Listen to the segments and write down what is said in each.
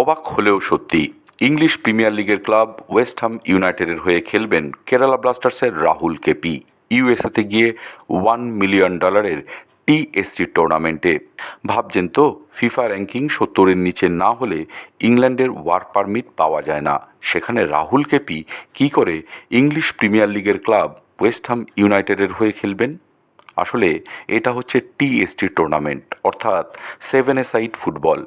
অবাক হলেও সত্যি, ইংলিশ প্রিমিয়ার লিগের ক্লাব ওয়েস্ট হাম ইউনাইটেডের হয়ে খেলবেন কেরালা ব্লাস্টার্সের রাহুল কেপি, ইউএসএতে গিয়ে ওয়ান মিলিয়ন ডলারের টিএসটি টুর্নামেন্টে ভাবছেন তো, ফিফা র্যাঙ্কিং সত্তরের নিচে না হলে ইংল্যান্ডের ওয়ার্ক পারমিট পাওয়া যায় না। সেখানে রাহুল কেপি কী করে ইংলিশ প্রিমিয়ার লিগের ক্লাব ওয়েস্ট হাম ইউনাইটেডের হয়ে খেলবেন? আসলে এটা হচ্ছে টিএসটি টুর্নামেন্ট অর্থাৎ সেভেন এ সাইড ফুটবল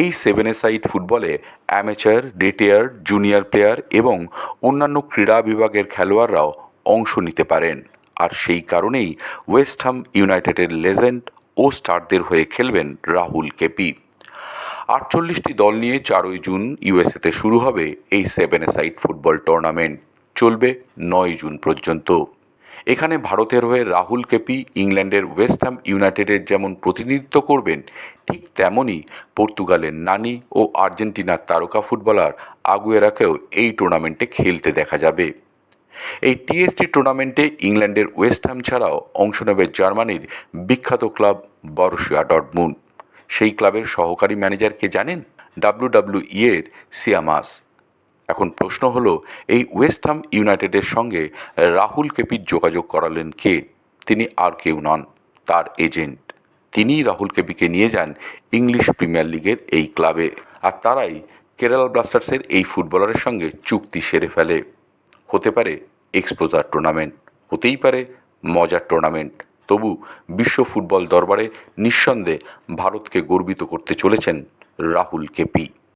এই সেভেন এ সাইড ফুটবলে অ্যামেচার রিটায়ার জুনিয়র প্লেয়ার এবং অন্যান্য ক্রীড়া বিভাগের খেলোয়াড়রাও অংশ নিতে পারেন। আর সেই কারণেই ওয়েস্ট হাম ইউনাইটেডের লেজেন্ড ও স্টারদের হয়ে খেলবেন রাহুল কেপি। আটচল্লিশটি দল নিয়ে চারই জুন ইউএসএতে শুরু হবে এই seven a side football tournament চলবে নয় জুন পর্যন্ত। এখানে ভারতের হয়ে রাহুল কেপি, ইংল্যান্ডের ওয়েস্ট হাম ইউনাইটেডের যেমন প্রতিনিধিত্ব করবেন, ঠিক তেমনই পর্তুগালের নানি ও আর্জেন্টিনার তারকা ফুটবলার আগুয়েরাকেও এই টুর্নামেন্টে খেলতে দেখা যাবে। এই টিএসটি টুর্নামেন্টে ইংল্যান্ডের ওয়েস্ট হ্যাম ছাড়াও অংশ নেবে জার্মানির বিখ্যাত ক্লাব বরসিয়া ডটমুন সেই ক্লাবের সহকারী ম্যানেজার কে জানেন? ডাব্লিউডাব্লিউই এর সিয়ামাস। এখন প্রশ্ন হলো, এই ওয়েস্ট হাম ইউনাইটেডের সঙ্গে রাহুল কেপির যোগাযোগ করালেন কে? তিনি আর কেউ নন, তার এজেন্ট। তিনিই রাহুল কেপিকে নিয়ে যান ইংলিশ প্রিমিয়ার লিগের এই ক্লাবে। আর তারাই কেরালা ব্লাস্টার্সের এই ফুটবলারের সঙ্গে চুক্তি সেরে ফেলে। হতে পারে এক্সপোজার টুর্নামেন্ট, হতেই পারে মজার টুর্নামেন্ট। তবু বিশ্ব ফুটবল দরবারে নিঃসন্দেহে ভারতকে গর্বিত করতে চলেছেন রাহুল কেপি